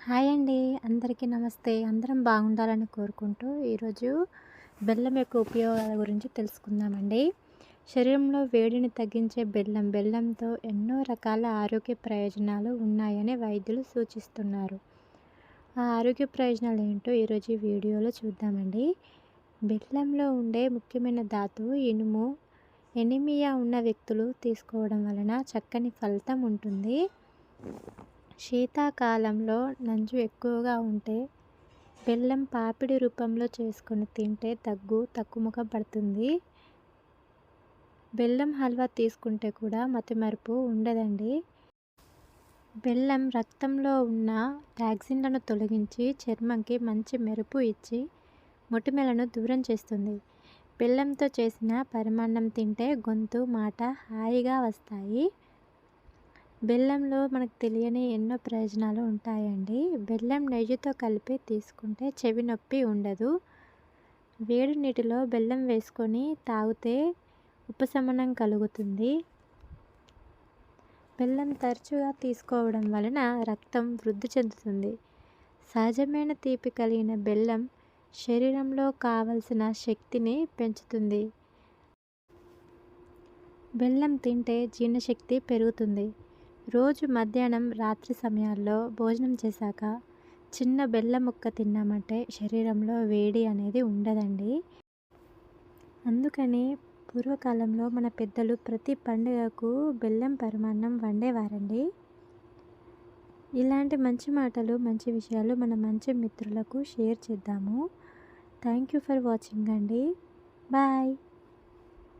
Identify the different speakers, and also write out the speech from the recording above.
Speaker 1: Hi అండి. అందరికీ నమస్తే. అందరం బాగుండాలని కోరుకుంటూ ఈరోజు బెల్లం యొక్క ఉపయోగాల గురించి తెలుసుకుందామండి. శరీరంలో వేడిని తగ్గించే బెల్లం బెల్లంతో ఎన్నో రకాల ఆరోగ్య ప్రయోజనాలు ఉన్నాయని వైద్యులు సూచిస్తున్నారు. ఆ ఆరోగ్య ప్రయోజనాలు ఏంటో ఈరోజు వీడియోలో చూద్దామండి. బెల్లంలో ఉండే ముఖ్యమైన ధాతువు ఇనుము. ఎనిమియా ఉన్న వ్యక్తులు తీసుకోవడం వలన చక్కని ఫలితం ఉంటుంది. శీతాకాలంలో నంజు ఎక్కువగా ఉంటే బెల్లం పాపిడి రూపంలో చేసుకొని తింటే దగ్గు తక్కుముఖ పడుతుంది. బెల్లం హల్వా తీసుకుంటే కూడా మతిమరుపు ఉండదండి. బెల్లం రక్తంలో ఉన్న టాక్సిన్లను తొలగించి చర్మంకి మంచి మెరుపు ఇచ్చి మొటిమలను దూరం చేస్తుంది. బెల్లంతో చేసిన పరిమాణం తింటే గొంతు మాట హాయిగా వస్తాయి. బెల్లంలో మనకు తెలియని ఎన్నో ప్రయోజనాలు ఉంటాయండి. బెల్లం నెయ్యితో కలిపి తీసుకుంటే చెవి నొప్పి ఉండదు. వేడి నీటిలో బెల్లం వేసుకొని తాగితే ఉపశమనం కలుగుతుంది. బెల్లం తరచుగా తీసుకోవడం వలన రక్తం వృద్ధి చెందుతుంది. సహజమైన తీపి కలిగిన బెల్లం శరీరంలో కావలసిన శక్తిని పెంచుతుంది. బెల్లం తింటే జీర్ణశక్తి పెరుగుతుంది. రోజు మధ్యాహ్నం రాత్రి సమయాల్లో భోజనం చేశాక చిన్న బెల్లం ముక్క తిన్నామంటే శరీరంలో వేడి అనేది ఉండదండి. అందుకని పూర్వకాలంలో మన పెద్దలు ప్రతి పండుగకు బెల్లం పరిమాణం వండేవారండి. ఇలాంటి మంచి మాటలు మంచి విషయాలు మన మంచి మిత్రులకు షేర్ చేద్దాము. థ్యాంక్ యూ ఫర్ వాచింగ్ అండి. బాయ్.